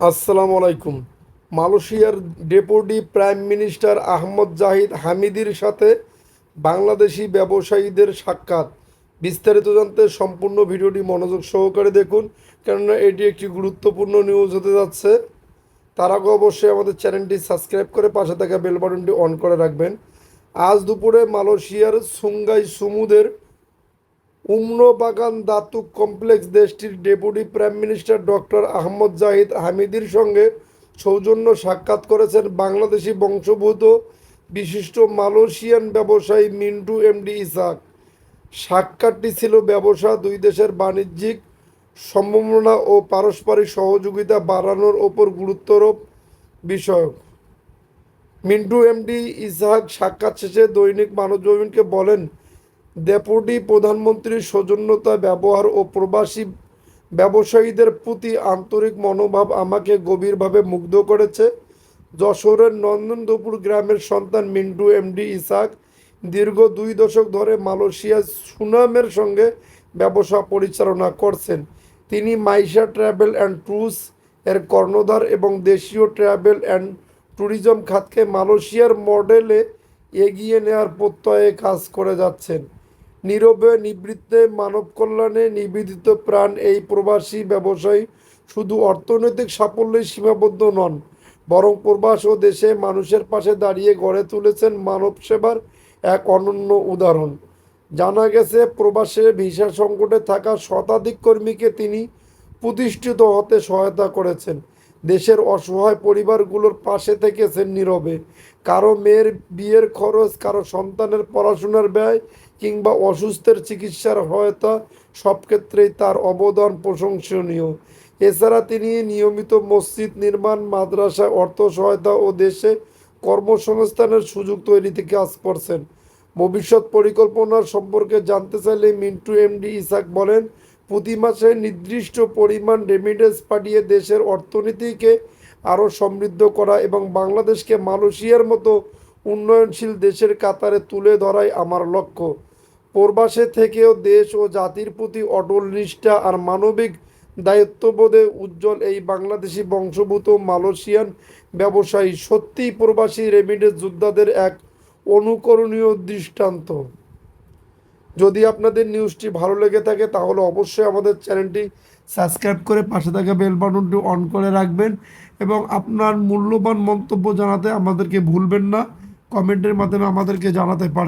আসসালামু আলাইকুম। মালয়েশিয়ার deputy prime minister Ahmad Zahid হামিদির সাথে বাংলাদেশি ব্যবসায়ীদের সাক্ষাৎ। বিস্তারিত জানতে সম্পূর্ণ ভিডিওটি মনোযোগ সহকারে দেখুন, কেননা এটি একটি গুরুত্বপূর্ণ নিউজ হতে যাচ্ছে। তার আগে অবশ্যই আমাদের চ্যানেলটি সাবস্ক্রাইব করে পাশে থাকা বেল বাটনটি অন করে রাখবেন। আজ দুপুরে মালয়েশিয়ার সুঙ্গাই সুমুদের উমনো বাগান দাতুক কমপ্লেক্স দেশটির deputy prime minister doctor Ahmad Zahid হামিদির সঙ্গে সৌজন্য সাক্ষাৎ করেছেন বাংলাদেশি বংশোদ্ভূত বিশিষ্ট মালয়েশিয়ান ব্যবসায়ী মিন্টু এমডি ইসাক। সাক্ষাৎটি ছিল ব্যবসা দুই দেশের বাণিজ্যিক সম্ভাবনা ও পারস্পরিক সহযোগিতা বাড়ানোর ওপর গুরুত্বারোপ বিষয়ক। মিন্টু এমডি ইসাহাক সাক্ষাৎ শেষে দৈনিক মানবজমিনকে বলেন ডেপুটি প্রধানমন্ত্রীর সৌজন্যতা ব্যবহার ও প্রবাসী ব্যবসায়ীদের প্রতি আন্তরিক মনোভাব আমাকে গভীরভাবে মুগ্ধ করেছে। যশোরের নন্দনদপুর গ্রামের সন্তান মিন্টু, এমডি ইসাক, দীর্ঘ দুই দশক ধরে মালয়েশিয়া সুনামের সঙ্গে ব্যবসা পরিচালনা করছেন। তিনি মাইশা ট্রাভেল অ্যান্ড ট্যুরস এর কর্ণধার এবং দেশীয় ট্রাভেল অ্যান্ড ট্যুরিজম খাতকে মালয়েশিয়ার মডেলে এগিয়ে নেওয়ার প্রত্যয়ে কাজ করে যাচ্ছেন। নীরবে, নিবৃত্তে, মানব কল্যাণে নিবেদিত প্রাণ এই প্রবাসী ব্যবসায়ী শুধু অর্থনৈতিক সাফল্যে সীমাবদ্ধ নন, বরং প্রবাস ও দেশে মানুষের পাশে দাঁড়িয়ে গড়ে তুলেছেন মানব সেবার এক অনন্য উদাহরণ। জানা গেছে, প্রবাসে ভিসা সংকটে থাকা শতাধিক কর্মীকে তিনি প্রতিষ্ঠিত হতে সহায়তা করেছেন। দেশের অসহায় পরিবারগুলোর পাশে থেকেছেন নীরবে। কারও মেয়ের বিয়ের খরচ, কারও সন্তানের পড়াশোনার ব্যয় কিংবা অসুস্থের চিকিৎসার সহায়তা সব ক্ষেত্রেই তার অবদান প্রশংসনীয়। এছাড়া তিনি নিয়মিত মসজিদ নির্মাণ, মাদ্রাসা, অর্থ সহায়তা ও দেশে কর্মসংস্থানের সুযোগ তৈরিতে কাজ করছেন। ভবিষ্যৎ পরিকল্পনার সম্পর্কে জানতে চাইলে মিন্টু এমডি ইসাক বলেন, প্রতি মাসে নির্দিষ্ট পরিমাণ রেমিডেন্স পাঠিয়ে দেশের অর্থনীতিকে আরও সমৃদ্ধ করা এবং বাংলাদেশকে মালয়েশিয়ার মতো উন্নয়নশীল দেশের কাতারে তুলে ধরাই আমার লক্ষ্য। প্রবাসে থেকেও দেশ ও জাতির প্রতি অটল নিষ্ঠা আর মানবিক দায়িত্ববোধে উজ্জ্বল এই বাংলাদেশি বংশভূত মালয়েশিয়ান ব্যবসায়ী সত্যিই প্রবাসী রেমিডেন্স যোদ্ধাদের এক অনুকরণীয় দৃষ্টান্ত। যদি আপনাদের নিউজটি ভালো লেগে থাকে, তাহলে অবশ্যই আমাদের চ্যানেলটি সাবস্ক্রাইব করে পাশে থাকা বেল বাটনটি অন করে রাখবেন এবং আপনার মূল্যবান মন্তব্য জানাতে আমাদেরকে ভুলবেন না। কমেন্টের মাধ্যমে আমাদেরকে জানাতে পারেন।